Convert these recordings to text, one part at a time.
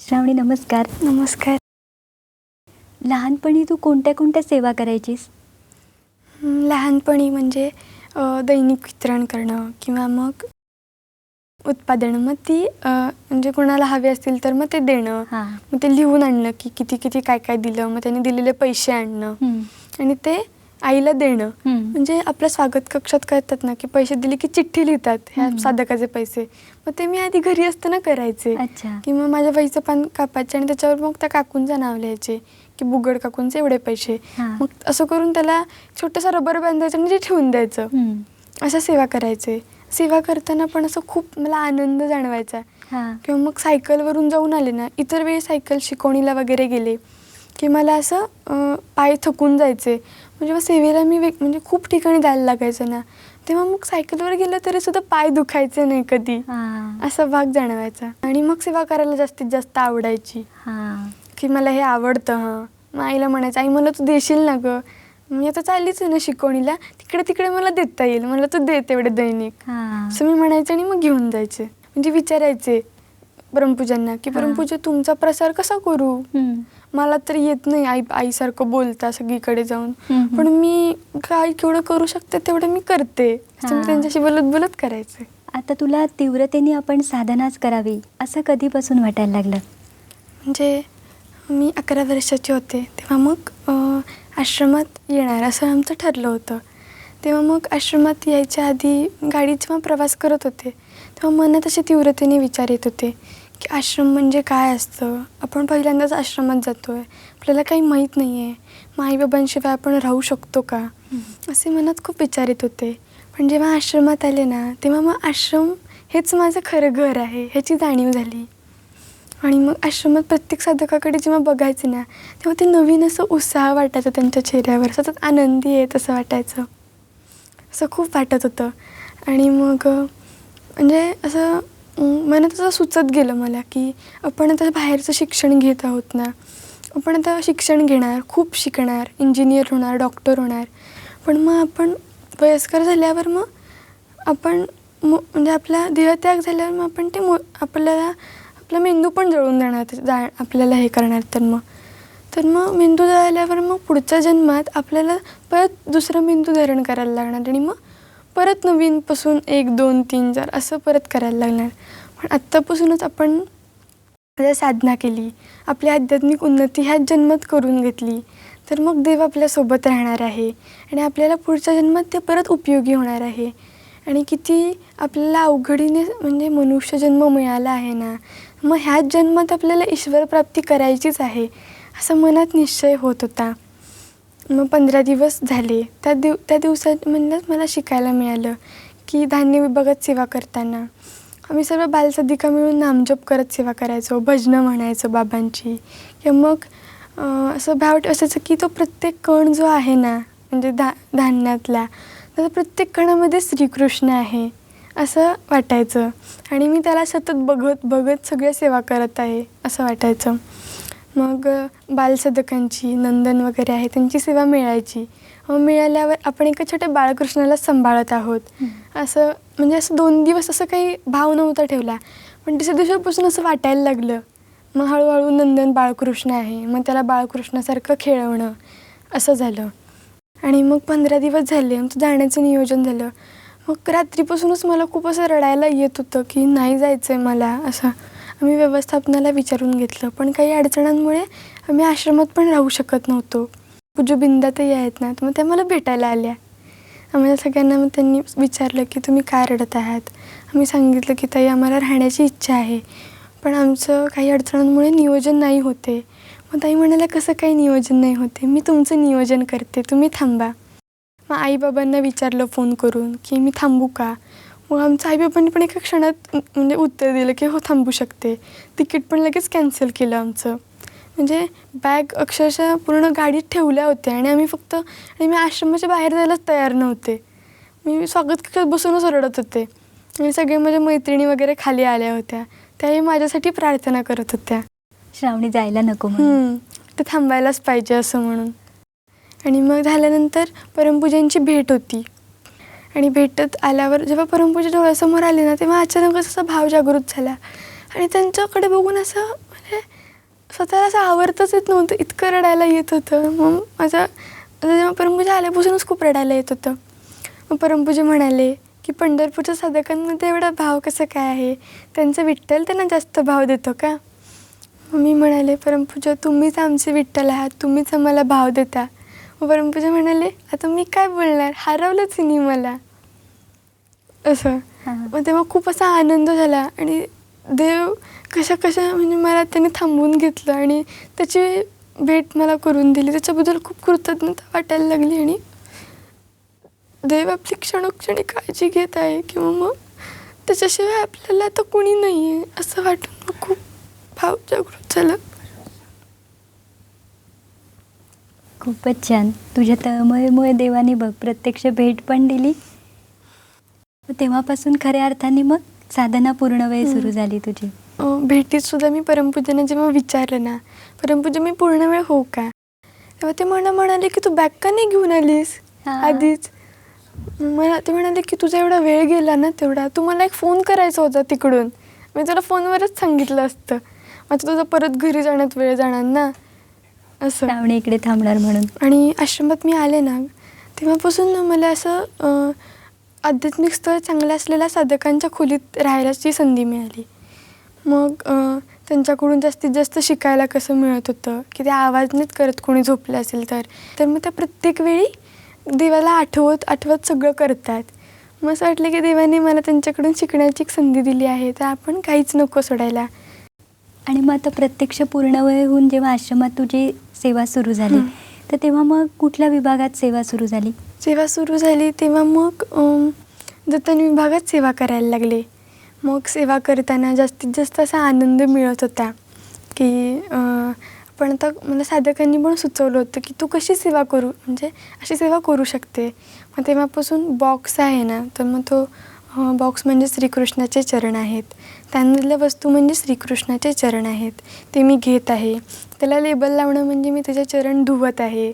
श्रावणी नमस्कार. नमस्कार. लहानपणी तू कोणत्या कोणत्या सेवा करायचीस? लहानपणी म्हणजे दैनिक वितरण करणं किंवा मग उत्पादन. मग ती म्हणजे कोणाला हवे असतील तर मग ते देणं. हां. मग ते लिहून आणणं की किती किती काय काय दिलं. मग त्यांनी दिलेले पैसे आणणं. आणि ते आईला देणं. म्हणजे आपल्या स्वागत कक्षात करतात ना की पैसे दिले की चिठ्ठी लिहितात ह्या. साधकाचे पैसे. मग ते मी आधी घरी असताना करायचे. की मग माझ्या वहीचं पान कापायचे आणि त्याच्यावर मग त्या काकूंचं नाव लिहायचे की बुगड काकूंचे एवढे पैसे. मग असं करून त्याला छोटंसं रबर बांधायचं ते ठेवून द्यायचं. असं सेवा करायचे. सेवा करताना पण असं खूप मला आनंद जाणवायचा. किंवा मग सायकलवरून जाऊन आले ना इतर वेळी सायकल शिकवणीला वगैरे गेले की मला असं पाय थकून जायचे. म्हणजे मग सेवेला मी वेग म्हणजे खूप ठिकाणी जायला लागायचं ना. तेव्हा मग सायकलवर गेलं तरी सुद्धा पाय दुखायचे नाही कधी. असा भाग जाणवायचा. आणि मग सेवा करायला जास्तीत जास्त आवडायची. की मला हे आवडतं हां. मग आईला म्हणायचं आई मला तू देशील ना गं? मी आता चाललीच आहे ना शिकवणीला. तिकडे तिकडे मला देता येईल. मला तू दे तेवढे दैनिक. हां. असं मी म्हणायचे आणि मग घेऊन जायचे. म्हणजे विचारायचे परमपूजांना की. परमपूजा तुमचा प्रसार कसा करू? मला तर येत नाही आई आईसारखं बोलता सगळीकडे जाऊन. पण. मी काय केवढं करू शकते तेवढं मी करते. मी. त्यांच्याशी बोलत बोलत करायचे. आता तुला तीव्रतेने आपण साधनाच करावी असं कधीपासून वाटायला लागलं? म्हणजे मी अकरा वर्षाचे होते. तेव्हा मग आश्रमात येणार असं आमचं ठरलं होतं. तेव्हा मग आश्रमात यायच्या आधी गाडीत जेव्हा प्रवास करत होते तेव्हा मनात असे तीव्रतेने विचार येत होते. की आश्रम म्हणजे काय असतं? आपण पहिल्यांदाच आश्रमात जातो आहे आपल्याला काही माहीत नाही आहे मग आईबाबांशिवाय आपण राहू शकतो का? असे मनात खूप विचार येत होते. पण जेव्हा आश्रमात आले ना तेव्हा मग आश्रम हेच माझं खरं घर आहे ह्याची जाणीव झाली. आणि मग आश्रमात प्रत्येक साधकाकडे जेव्हा बघायचे ना तेव्हा ते नवीन असं उत्साह वाटायचा त्यांच्या चेहऱ्यावर. सतत आनंदी आहे तसं वाटायचं. असं खूप वाटत होतं. आणि मग म्हणजे असं मला तसं सुचत गेलं मला की आपण आता बाहेरचं शिक्षण घेत आहोत ना. आपण आता शिक्षण घेणार खूप शिकणार इंजिनियर होणार डॉक्टर होणार. पण मग आपण वयस्कर झाल्यावर मग आपण मो म्हणजे आपला देहत्याग झाल्यावर मग आपण ते मो आपल्याला आपला मेंदू पण जळून जाणार जा आपल्याला हे करणार तर मग. तर मग मेंदू जळाल्यावर मग पुढच्या जन्मात आपल्याला परत दुसरं मेंदू धारण करायला लागणार आणि मग परत नवीनपासून एक दोन तीन चार असं परत करायला लागणार. पण आत्तापासूनच आपण साधना केली आपली आध्यात्मिक उन्नती ह्याच जन्मात करून घेतली तर मग देव आपल्यासोबत राहणार आहे आणि आपल्याला पुढच्या जन्मात ते परत उपयोगी होणार आहे. आणि किती आपल्याला अवघडीने म्हणजे मनुष्य जन्म मिळाला आहे ना मग ह्याच जन्मात आपल्याला ईश्वर प्राप्ती करायचीच आहे असं मनात निश्चय होत होता. मग पंधरा दिवस झाले. त्या दिव त्या दिवसात म्हणलंच मला शिकायला मिळालं की धान्य विभागात सेवा करताना. आम्ही सर्व बालसदिका मिळून नामजप करत सेवा करायचो भजनं म्हणायचो बाबांची. किंवा मग असं भावट असायचं की तो प्रत्येक कण जो आहे ना म्हणजे धा धान्यातला तर प्रत्येक कणामध्ये श्रीकृष्ण आहे असं वाटायचं. आणि मी त्याला सतत बघत बघत सगळ्या सेवा करत आहे असं वाटायचं. मग बालसदकांची नंदन वगैरे आहे त्यांची सेवा मिळायची. मिळाल्यावर आपण एका छोट्या बाळकृष्णाला सांभाळत आहोत. असं म्हणजे असं दोन दिवस असं काही भाव नव्हता ठेवला. पण तिसऱ्या दिवसापासून असं वाटायला लागलं. मग हळूहळू नंदन बाळकृष्ण आहे मग त्याला बाळकृष्णासारखं खेळवणं असं झालं. आणि मग पंधरा दिवस झाले आमचं जाण्याचं नियोजन झालं. मग रात्रीपासूनच मला खूप असं रडायला येत होतं की नाही जायचं आहे मला असं. आम्ही व्यवस्थापनाला विचारून घेतलं पण काही अडचणांमुळे आम्ही आश्रमात पण राहू शकत नव्हतो. पूज्य बिंदातही आहेत ना तर मग त्या मला भेटायला आल्या. आम्हाला सगळ्यांना मग त्यांनी विचारलं की तुम्ही काय रडत आहात? आम्ही सांगितलं की ताई आम्हाला राहण्याची इच्छा आहे पण आमचं काही अडचणांमुळे नियोजन नाही होते. मग ताई म्हणाल्या कसं काही नियोजन नाही होते? मी तुमचं नियोजन करते तुम्ही थांबा. मग आईबाबांना विचारलं फोन करून की मी थांबू का? मग आमच्या आईबाबांनी पण एका क्षणात म्हणजे उत्तर दिलं की हो थांबू शकते. तिकीट पण लगेच कॅन्सल केलं आमचं. म्हणजे बॅग अक्षरशः पूर्ण गाडीत ठेवल्या होत्या आणि आम्ही फक्त आणि मी आश्रमाच्या बाहेर जायलाच तयार नव्हते. मी स्वागत कक्षात बसूनच रडत होते. आणि सगळे माझ्या मैत्रिणी वगैरे खाली आल्या होत्या. त्याही माझ्यासाठी प्रार्थना करत होत्या. श्रावणी जायला नको ते थांबायलाच पाहिजे असं म्हणून. आणि मग झाल्यानंतर परमपूजांची भेट होती. आणि भेटत आल्यावर जेव्हा परमपूजा डोळ्यासमोर आले ना तेव्हा अचानकच असा भाव जागृत झाला. आणि त्यांच्याकडे बघून असं म्हणजे स्वतःला असं आवडतच येत नव्हतं. इतकं रडायला येत होतं. मग माझा माझं जेव्हा परमपूजा आल्यापासूनच खूप रडायला येत होतं. मग परमपूजा म्हणाले की पंढरपूरच्या साधकांमध्ये एवढा भाव कसं काय आहे? त्यांचं विठ्ठल त्यांना जास्त भाव देतो का? मग मी म्हणाले परमपूजा तुम्हीच आमचे विठ्ठल आहात. तुम्हीच आम्हाला भाव देता. परमपूजा म्हणाले आता मी काय बोलणार? हरवलंच नाही मला. असं. मग तेव्हा खूप असा आनंद झाला आणि देव कशा कशा म्हणजे मला त्याने थांबवून घेतलं आणि त्याची भेट मला करून दिली. त्याच्याबद्दल खूप कृतज्ञता वाटायला लागली आणि देव आपली क्षणोक्षणी काळजी घेत आहे किंवा मग त्याच्याशिवाय आपल्याला आता कोणी नाही आहे असं वाटून खूप भाव जागृत झालं. खूपच छान. तुझ्या तळमळीमुळे देवाने बघ प्रत्यक्ष भेट पण दिली. तेव्हापासून खऱ्या अर्थाने मग साधना पूर्ण वेळ सुरू झाली तुझी. भेटीत सुद्धा मी परमपूजने जेव्हा विचारलं ना परमपूजा मी पूर्ण वेळ हो का? तेव्हा ते मला म्हणाले की तू बॅग का नाही घेऊन आलीस. आधीच. मला ते म्हणाले की तुझा एवढा वेळ गेला ना तेवढा तू मला एक फोन करायचा होता तिकडून. मी तुला फोनवरच सांगितलं असतं. मग तुझा परत घरी जाण्यात वेळ जाणार ना? असं. श्रावणी इकडे थांबणार म्हणून. आणि आश्रमात मी आले ना तेव्हापासून मला असं अं, आध्यात्मिक स्थळ चांगलं असलेल्या साधकांच्या खोलीत राहायची संधी मिळाली. मग अं, त्यांच्याकडून जास्तीत जास्त शिकायला कसं मिळत होतं की ते आवाज नाहीत करत कोणी झोपलं असेल तर. तर मग त्या प्रत्येक वेळी देवाला आठवत आठवत सगळं करतात. मग असं वाटलं की देवाने मला त्यांच्याकडून शिकण्याची एक संधी दिली आहे तर आपण काहीच नको सोडायला. आणि मग आता प्रत्यक्ष पूर्ण वेळ होऊन जेव्हा आश्रमात तुझी सेवा सुरू झाली. तर तेव्हा मग कुठल्या विभागात सेवा सुरू झाली? सेवा सुरू झाली तेव्हा मग जतन विभागात सेवा करायला लागले. मग सेवा करताना जास्तीत जास्त असा आनंद मिळत होता की पण आता मला साधकांनी पण सुचवलं होतं की तू कशी सेवा करू म्हणजे अशी सेवा करू शकते. मग तेव्हापासून बॉक्स आहे ना तर मग तो बॉक्स म्हणजे श्रीकृष्णाचे चरण आहेत. त्यामधल्या वस्तू म्हणजे श्रीकृष्णाचे चरण आहेत. ते मी घेत आहे. त्याला लेबल लावणं म्हणजे मी त्याचे चरण धुवत आहे.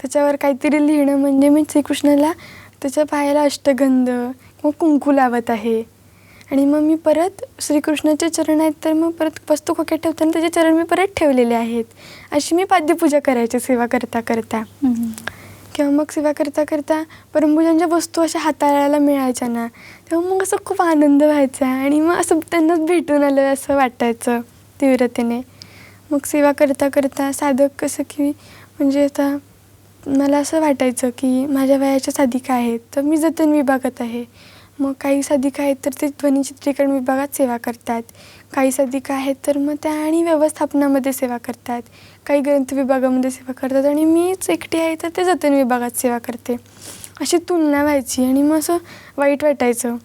त्याच्यावर काहीतरी लिहिणं म्हणजे मी श्रीकृष्णाला त्याच्या पायाला अष्टगंध किंवा कुंकू लावत आहे. आणि मग मी परत श्रीकृष्णाचे चरण आहेत तर मग परत वस्तू खोक्यात ठेवताना त्याचे चरण मी परत ठेवलेले आहेत. अशी मी पाद्यपूजा करायची सेवा करता करता किंवा मग सेवा करता करता परमपूजांच्या वस्तू अशा हाताळायला मिळायच्या ना तेव्हा मग असं खूप आनंद व्हायचा आणि मग असं त्यांनाच भेटून आलं असं वाटायचं तीव्रतेने. मग सेवा करता करता साधक कसं की म्हणजे आता मला असं वाटायचं की माझ्या वयाच्या साधिका आहेत तर मी जतन विभागात आहे. मग काही साधिका आहेत तर ते ध्वनिचित्रीकरण विभागात सेवा करतात. काही साधिका आहेत तर मग त्या आणि व्यवस्थापनामध्ये सेवा करतात. काही ग्रंथ विभागामध्ये सेवा करतात आणि मीच एकटी आहे तर ते जतन विभागात सेवा करते. अशी तुलना व्हायची आणि मग असं वाईट वाटायचं.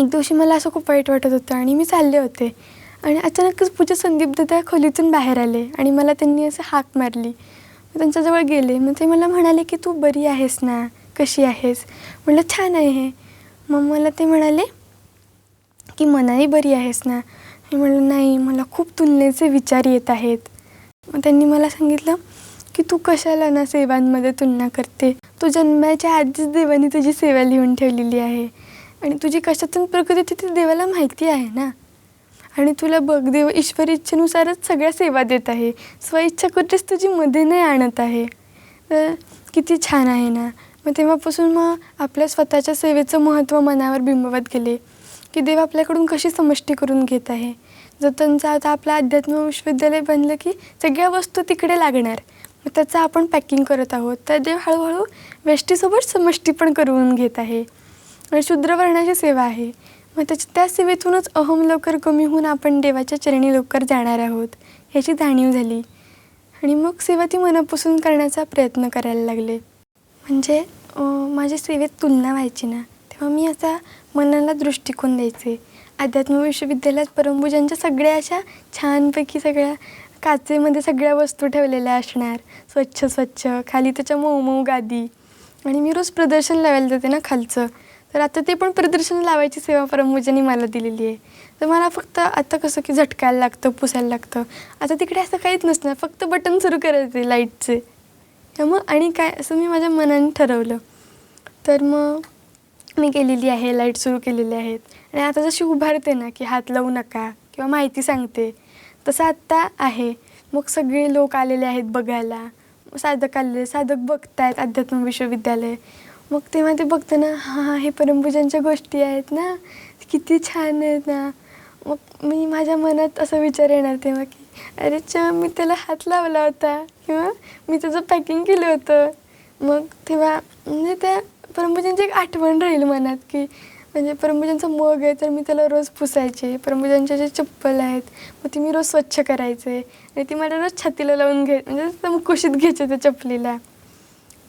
एक दिवशी मला असं खूप वाईट वाटत होतं आणि मी चालले होते. आणि अचानकच पूजा संदीप दादा खोलीतून बाहेर आले आणि मला त्यांनी असं हाक मारली. मग त्यांच्याजवळ गेले. मग ते मला म्हणाले की तू बरी आहेस ना? कशी आहेस? म्हटलं छान आहे मग मला ते म्हणाले की मनाही बरी आहेस ना? मी म्हणलं नाही मला खूप तुलनेचे विचार येत आहेत. मग त्यांनी मला सांगितलं की तू कशाला ना सेवांमध्ये तुलना करते? तू जन्माच्या आधीच देवाने तुझी सेवा लिहून ठेवलेली आहे. आणि तुझी कशातून प्रकृती ती देवाला माहिती आहे ना? आणि तुला बघ देव ईश्वर इच्छेनुसारच सगळ्या सेवा देत आहे. स्वइच्छा कुठेच तुझी मध्ये नाही आणत आहे. तर किती छान आहे ना? मग तेव्हापासून मग आपल्या स्वतःच्या सेवेचं महत्त्व मनावर बिंबवत गेले. की देव आपल्याकडून कशी समष्टी करून घेत आहे? जर त्यांचं आता आपलं अध्यात्म विश्वविद्यालय बनलं की सगळ्या वस्तू तिकडे लागणार. मग त्याचं आपण पॅकिंग करत आहोत. तर देव हळूहळू वेष्टीसोबत समष्टी पण करून घेत आहे. आणि शूद्रवर्णाची सेवा आहे. मग त्याच्या त्या सेवेतूनच अहम लवकर कमी होऊन आपण देवाच्या चरणी लवकर जाणार आहोत. ह्याची जाणीव झाली. आणि मग सेवा ती मनापासून करण्याचा प्रयत्न करायला लागले. म्हणजे माझ्या सेवेत तुलना व्हायची ना तेव्हा मी असा मनाला दृष्टिकोन द्यायचे. अध्यात्म विश्वविद्यालयात परमभुजांच्या सगळ्या अशा छानपैकी सगळ्या काचेमध्ये सगळ्या वस्तू ठेवलेल्या असणार. स्वच्छ स्वच्छ खाली त्याच्या मऊ मऊ गादी. आणि मी रोज प्रदर्शन लावायला जाते ना खालचं. तर आता ते पण प्रदर्शन लावायची सेवा परमभुजांनी मला दिलेली आहे. तर मला फक्त आता कसं की झटकायला लागतं पुसायला लागतं. आता तिकडे असं काहीच नसणार फक्त बटन सुरू करायचे लाईटचे. त्यामुळं आणि काय असं मी माझ्या मनाने ठरवलं. तर मग मी केलेली आहे लाइट सुरू केलेली आहेत. आणि आता जशी उभारते ना की हात लावू नका किंवा माहिती सांगते तसं आत्ता आहे. मग सगळे लोक आलेले आहेत बघायला. साधक आलेले साधक बघतायत अध्यात्म विश्वविद्यालय. मग तेव्हा ते बघतं ना हां हे परमपूजांच्या गोष्टी आहेत ना. किती छान आहेत ना. मग मी माझ्या मनात असा विचार येणार तेव्हा की अरे च मी त्याला हात लावला होता किंवा मी त्याचं पॅकिंग केलं होतं. मग तेव्हा म्हणजे त्या परमपूजांची एक आठवण राहील मनात की म्हणजे परमपूजांचा मग आहे तर मी त्याला रोज पुसायचे. परमपूजांचे जे चप्पल आहेत मग ती मी रोज स्वच्छ करायचे. आणि ती मला रोज छातीला लावून घे म्हणजे मुकुशीत कुशीत घ्यायचे त्या चपलीला.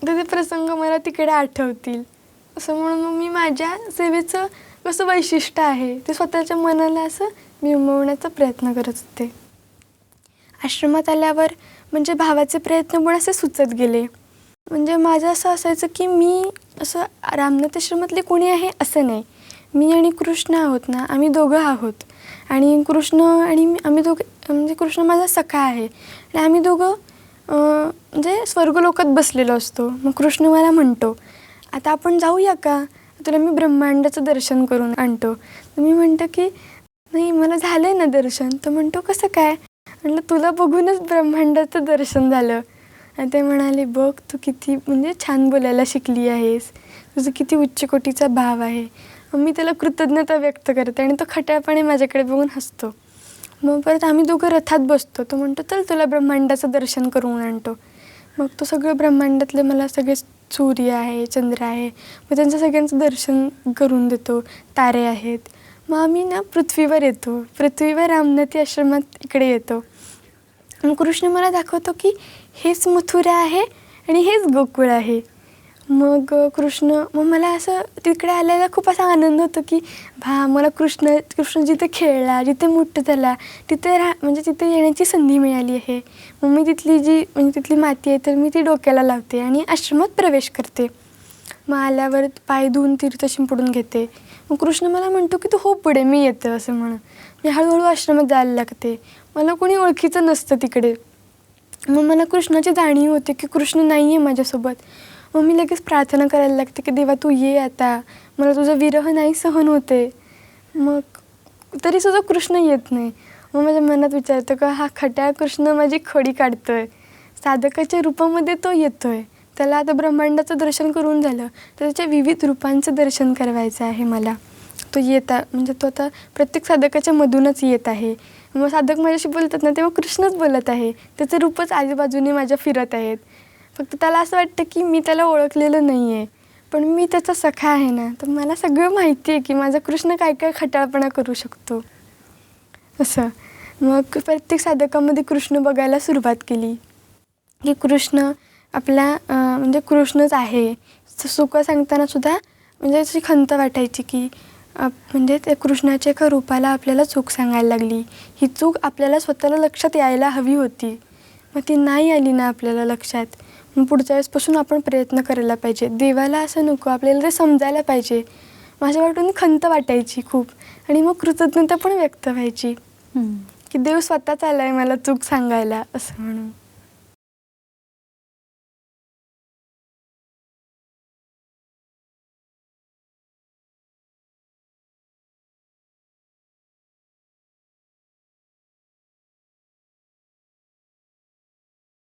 तर ते प्रसंग मला तिकडे आठवतील. असं म्हणून मग मी माझ्या सेवेचं कसं वैशिष्ट्य आहे ते स्वतःच्या मनाला असं बिंबवण्याचा प्रयत्न करत होते. आश्रमात आल्यावर म्हणजे भावाचे प्रयत्न पण असे सुचत गेले. म्हणजे माझं असं असायचं की मी असं रामनाथ आश्रमातले कोणी आहे असं नाही. मी आणि कृष्ण आहोत ना आम्ही दोघं आहोत. आणि कृष्ण आणि मी आम्ही दोघं म्हणजे कृष्ण माझा सखा आहे. आणि आम्ही दोघं म्हणजे स्वर्गलोकात बसलेलो असतो. मग कृष्ण मला म्हणतो आता आपण जाऊया का? तुला मी ब्रह्मांडाचं दर्शन करून आणतो. तर मी म्हणतो की नाही मला झालं आहे ना दर्शन. तर म्हणतो कसं काय? म्हटलं तुला बघूनच ब्रह्मांडाचं दर्शन झालं. आणि ते म्हणाले बघ तू किती म्हणजे छान बोलायला शिकली आहेस. तुझं किती उच्च कोटीचा भाव आहे. मी त्याला कृतज्ञता व्यक्त करते आणि तो खट्यापणे माझ्याकडे बघून हसतो. मग परत आम्ही दोघं रथात बसतो. तो म्हणतो चल तुला ब्रह्मांडाचं दर्शन करून आणतो. मग तो सगळं ब्रह्मांडातले मला सगळे सूर्य आहे चंद्र आहे मग त्यांचं सगळ्यांचं दर्शन करून देतो. तारे आहेत. मग आम्ही ना पृथ्वीवर येतो. पृथ्वीवर रामनाथी आश्रमात इकडे येतो. मग कृष्ण मला दाखवतो की हेच मथुरा आहे आणि हेच गोकुळ आहे. मग कृष्ण मग मला असं तिकडे आल्याला खूप असा आनंद होतो की भा मला कृष्ण कृष्ण जिथे खेळला जिथे मोठं झाला तिथे राहा म्हणजे तिथे येण्याची संधी मिळाली आहे. मग मी तिथली जी म्हणजे तिथली माती आहे तर मी ती डोक्याला लावते आणि आश्रमात प्रवेश करते. मग आल्यावर पाय धुवून तीर्थ शिंपडून घेते. मग कृष्ण मला म्हणतो की तू हो पुढे मी येतं असं म्हणून मी हळूहळू आश्रमात जायला लागते. मला कोणी ओळखीचं नसतं तिकडे. मग मला कृष्णाची जाणीव होते की कृष्ण नाही आहे माझ्यासोबत. मग मी लगेच प्रार्थना करायला लागते की देवा तू ये आता. मला तुझा विरह नाही सहन होते. मग तरीसुद्धा कृष्ण येत नाही. मग माझ्या मनात विचारतं का हा खट्या कृष्ण माझी खडी काढतो आहे साधकाच्या रूपामध्ये तो येतो आहे त्याला आता ब्रह्मांडाचं दर्शन करून झालं. तर त्याच्या विविध रूपांचं दर्शन करवायचं आहे मला. तो येता म्हणजे तो आता प्रत्येक साधकाच्या मधूनच येत आहे. मग साधक माझ्याशी बोलतात ना तेव्हा कृष्णच बोलत आहे. त्याचं रूपच आजूबाजूने माझ्या फिरत आहेत. फक्त त्याला असं वाटतं की मी त्याला ओळखलेलं नाही आहे पण मी त्याचा सखा आहे ना तर मला सगळं माहिती आहे की माझा कृष्ण काय काय खटाळपणा करू शकतो. असं. मग प्रत्येक साधकामध्ये कृष्ण बघायला सुरुवात केली. की कृष्ण आपल्या म्हणजे कृष्णच आहे. सुखं सुख सांगताना सुद्धा म्हणजे अशी खंत वाटायची की म्हणजे त्या कृष्णाच्या एका रूपाला आपल्याला चूक सांगायला लागली. ही चूक आपल्याला स्वतःला लक्षात यायला हवी होती. मग ती नाही आली ना आपल्याला लक्षात. पुढच्या वेळेसपासून आपण प्रयत्न करायला पाहिजे. देवाला असं नको आपल्याला ते समजायला पाहिजे. माझ्या वाटून खंत वाटायची खूप आणि मग कृतज्ञता पण व्यक्त व्हायची. की देव स्वतःच आलाय मला चूक सांगायला असं म्हणून.